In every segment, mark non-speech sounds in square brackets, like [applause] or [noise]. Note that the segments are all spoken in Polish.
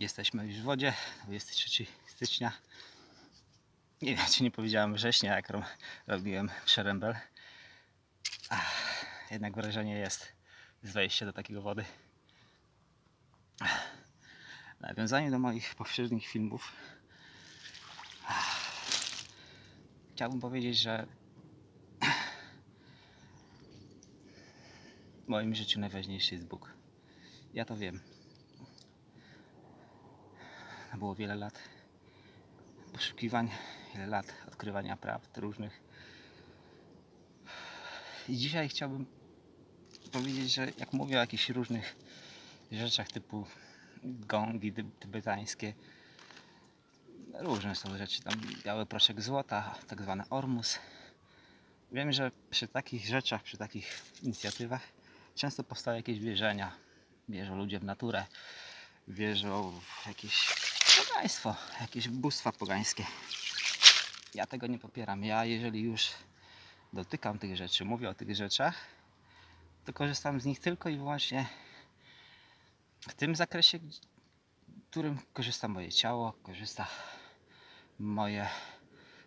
Jesteśmy już w wodzie, 23 stycznia. Nie wiem, czy nie powiedziałem września, jak ro- robiłem przerębel. Ach, jednak wrażenie jest z wejścia do takiego wody. W nawiązaniu do moich poprzednich filmów chciałbym powiedzieć, że w moim życiu najważniejszy jest Bóg. Ja to wiem. Było wiele lat poszukiwań, wiele lat odkrywania prawd różnych. I dzisiaj chciałbym powiedzieć, że jak mówię o jakichś różnych rzeczach typu gongi ty- tybetańskie, różne są rzeczy, tam biały proszek złota, tak zwany ormus. Wiem, że przy takich rzeczach, przy takich inicjatywach często powstają jakieś wierzenia. Wierzą ludzie w naturę, wierzą w jakieś pogaństwo, jakieś bóstwa pogańskie. Ja tego nie popieram. Ja, jeżeli już dotykam tych rzeczy, mówię o tych rzeczach, to korzystam z nich tylko i wyłącznie w tym zakresie, w którym korzysta moje ciało, korzysta moje,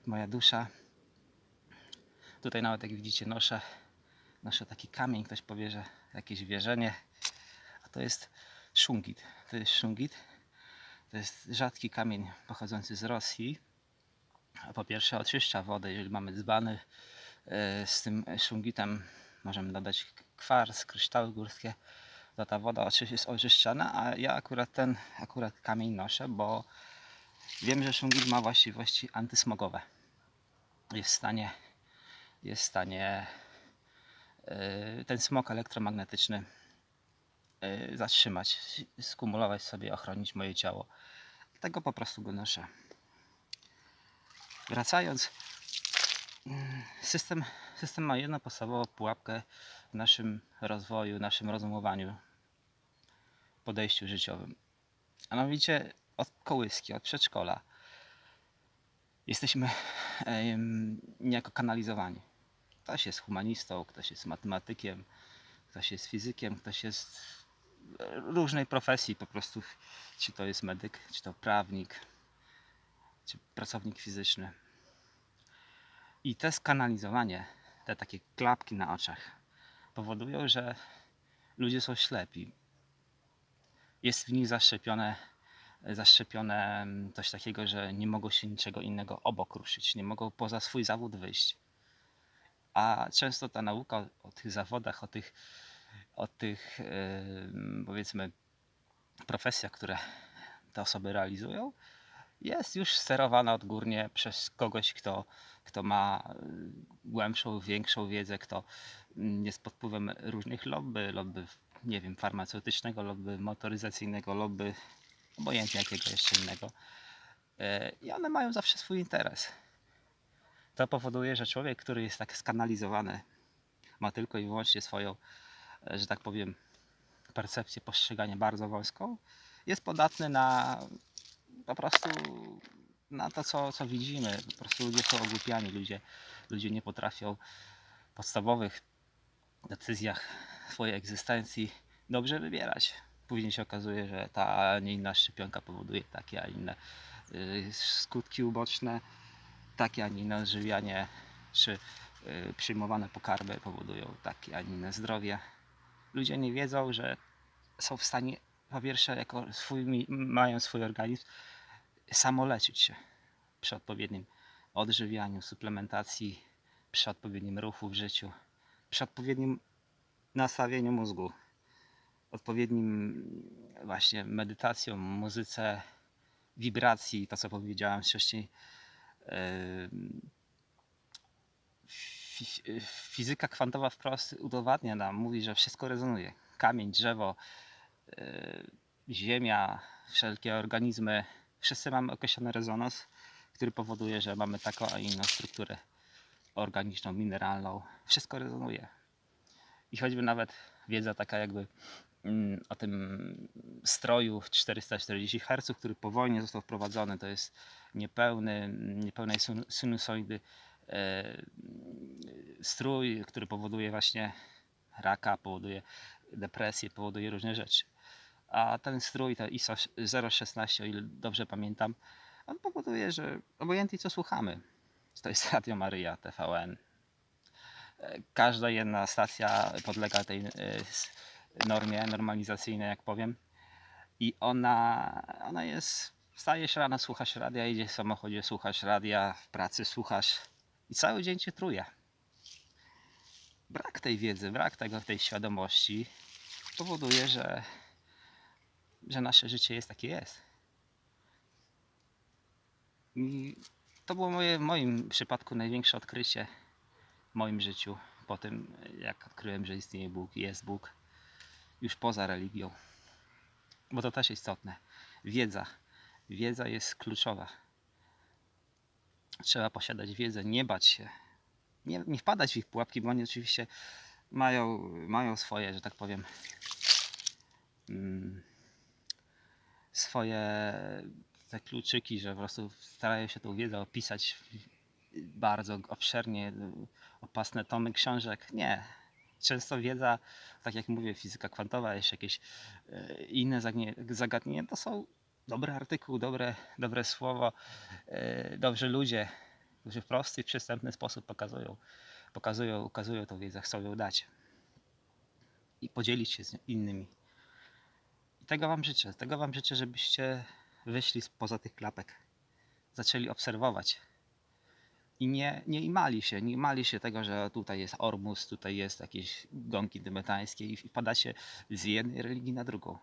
moja dusza. Tutaj nawet jak widzicie noszę, noszę taki kamień, ktoś powie, że jakieś wierzenie, a to jest szungit. To jest szungit. To jest rzadki kamień pochodzący z Rosji. A po pierwsze oczyszcza wodę, jeżeli mamy dzbany e, z tym szungitem, możemy dodać kwarc, kryształy górskie, to ta woda jest oczyszczana, a ja akurat ten akurat kamień noszę, bo wiem, że szungit ma właściwości antysmogowe. Jest w stanie, jest w stanie e, ten smog elektromagnetyczny zatrzymać, skumulować sobie, ochronić moje ciało. Dlatego po prostu go noszę. Wracając, mm, system, system ma jedną podstawową pułapkę w naszym rozwoju, naszym rozumowaniu, podejściu życiowym. A mianowicie od kołyski, od przedszkola jesteśmy niejako kanalizowani. Ktoś jest humanistą, ktoś jest matematykiem, ktoś jest fizykiem, ktoś jest różnej profesji po prostu. Czy to jest medyk, czy to prawnik, czy pracownik fizyczny. I te skanalizowanie, te takie klapki na oczach powodują, że ludzie są ślepi. Jest w nich zaszczepione, zaszczepione mm, coś takiego, że nie mogą się niczego innego obok ruszyć, nie mogą poza swój zawód wyjść. A często ta nauka o, o tych zawodach, o tych, o tych powiedzmy profesjach, które te osoby realizują, jest już sterowana odgórnie przez kogoś, kto, kto ma głębszą, większą wiedzę, kto mm, jest pod wpływem różnych lobby, lobby, nie wiem, farmaceutycznego, lobby motoryzacyjnego, lobby obojętnie jakiego jeszcze innego. E, I one mają zawsze swój interes. To powoduje, że człowiek, który jest tak skanalizowany, ma tylko i wyłącznie swoją, że tak powiem, percepcję, postrzeganie bardzo wąską, jest podatny na po prostu na to, co, co widzimy. Po prostu ludzie są ogłupiani, ludzie, ludzie nie potrafią w podstawowych decyzjach swojej egzystencji dobrze wybierać. Później się okazuje, że ta, a nie inna szczepionka powoduje takie, a inne y, skutki uboczne, takie, a nie inne odżywianie, czy y, przyjmowane pokarmy powodują takie, a nie inne zdrowie. Ludzie nie wiedzą, że są w stanie po pierwsze, jako swój, mają swój organizm, samoleczyć się przy odpowiednim odżywianiu, suplementacji, przy odpowiednim ruchu w życiu, przy odpowiednim nastawieniu mózgu, odpowiednim właśnie medytacją, muzyce, wibracji, to co powiedziałem wcześniej. Fi- Fizyka kwantowa wprost udowadnia nam, mówi, że wszystko rezonuje. Kamień, drzewo, e, ziemia, wszelkie organizmy, wszyscy mamy określony rezonans, który powoduje, że mamy taką, a inną strukturę organiczną, mineralną. Wszystko rezonuje. I choćby nawet wiedza taka jakby mm, o tym stroju 440 Hz, który po wojnie został wprowadzony, to jest niepełny, niepełnej syn- sinusoidy strój, który powoduje właśnie raka, powoduje depresję, powoduje różne rzeczy. A ten strój, to ISO 016, o ile dobrze pamiętam, on powoduje, że obojętnie co słuchamy, to jest [laughs] Radio Maryja, TVN, e, każda jedna stacja podlega tej e, normie normalizacyjnej, jak powiem. I ona, ona jest, wstajesz rano, słuchasz radia, idziesz w samochodzie, słuchasz radia, w pracy słuchasz i cały dzień cię truje. Brak tej wiedzy, brak tego, tej świadomości powoduje, że, że nasze życie jest takie jest. I to było moje, w moim przypadku największe odkrycie w moim życiu po tym, jak odkryłem, że istnieje Bóg, jest Bóg, już poza religią. Bo to też istotne. Wiedza. Wiedza jest kluczowa. Trzeba posiadać wiedzę, nie bać się. Nie, nie wpadać w ich pułapki, bo oni oczywiście mają, mają swoje, że tak powiem, mm, swoje te kluczyki, że po prostu starają się tą wiedzę opisać bardzo obszernie, opasne tomy książek. Nie. Często wiedza, tak jak mówię, fizyka kwantowa, jeszcze jakieś e, inne zagadnienia, to są dobre artykuł, dobre, dobre słowo, e, dobrzy ludzie, którzy w prosty i przystępny sposób pokazują, pokazują, ukazują tą wiedzę, chcą ją dać i podzielić się z innymi. I tego Wam życzę. Tego Wam życzę, żebyście wyszli spoza tych klapek, zaczęli obserwować i nie, nie imali się, nie imali się tego, że tutaj jest Ormus, tutaj jest jakieś gonki tybetańskie i wpadacie z jednej religii na drugą.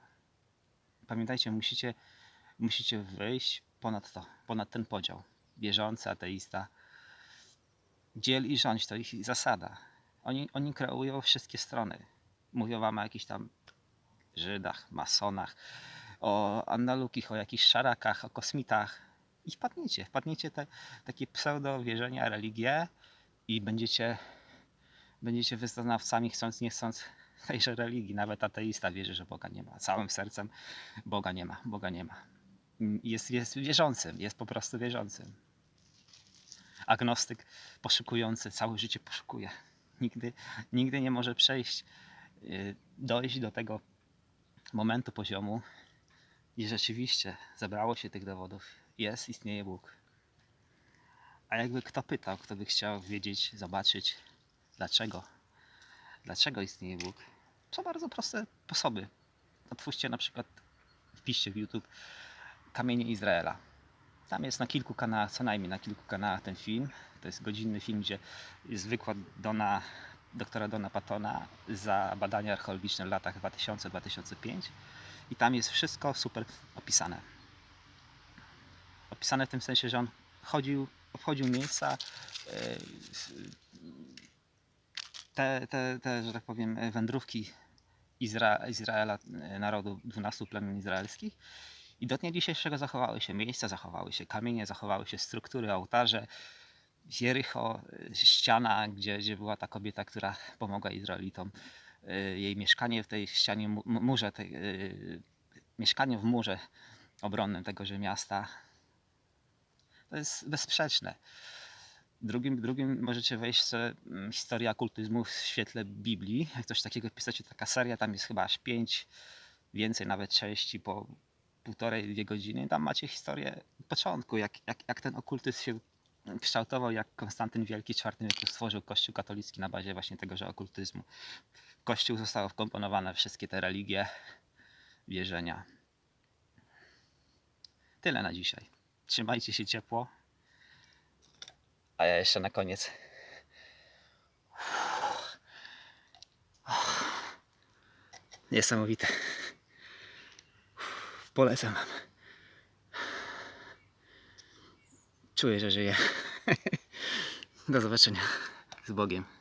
Pamiętajcie, musicie, musicie wyjść ponad to, ponad ten podział. Wierzący, ateista. Dziel i rządź, to ich zasada. Oni, oni kreują wszystkie strony. Mówią wam o jakichś tam Żydach, masonach, o Andalukich, o jakichś szarakach, o kosmitach. I wpadniecie, wpadniecie te takie pseudo wierzenia, religie i będziecie, będziecie wyznawcami, chcąc nie chcąc tejże religii. Nawet ateista wierzy, że Boga nie ma. Całym sercem Boga nie ma, Boga nie ma. Jest, jest wierzącym, jest po prostu wierzącym. Agnostyk poszukujący, całe życie poszukuje. Nigdy, nigdy nie może przejść, y, dojść do tego momentu, poziomu i rzeczywiście zebrało się tych dowodów. Jest, istnieje Bóg. A jakby kto pytał, kto by chciał wiedzieć, zobaczyć, dlaczego, dlaczego istnieje Bóg, są bardzo proste sposoby. Otwórzcie na przykład, wpiszcie w YouTube Kamienie Izraela. Tam jest na kilku kanałach, co najmniej na kilku kanałach ten film. To jest godzinny film, gdzie jest wykład Dona, doktora Dona Patona za badania archeologiczne w latach 2000-2005 i tam jest wszystko super opisane. Opisane w tym sensie, że on chodził, obchodził miejsca, e, te, te, te, że tak powiem, wędrówki Izra Izraela, e, narodu 12 plemion izraelskich i do dnia dzisiejszego zachowały się miejsca, zachowały się kamienie, zachowały się struktury, ołtarze, Jericho, ściana, gdzie, gdzie była ta kobieta, która pomogła Izraelitom. E, Jej mieszkanie w tej ścianie, mu- mu- murze, tej, e, mieszkanie w murze obronnym tegoże miasta. To jest bezsprzeczne. Drugim, drugim możecie wejść w mm, historię okultyzmu w świetle Biblii. Jak coś takiego pisacie, taka seria, tam jest chyba aż pięć, więcej nawet części po półtorej, dwie godziny. Tam macie historię początku, jak, jak, jak ten okultyzm się kształtował, jak Konstantyn Wielki IV wieku stworzył Kościół katolicki na bazie właśnie tegoże okultyzmu. W Kościół zostały wkomponowane wszystkie te religie, wierzenia. Tyle na dzisiaj. Trzymajcie się ciepło. A ja jeszcze na koniec. Niesamowite. Polecam wam. Czuję, że żyję. [laughs] Do zobaczenia. Z Bogiem.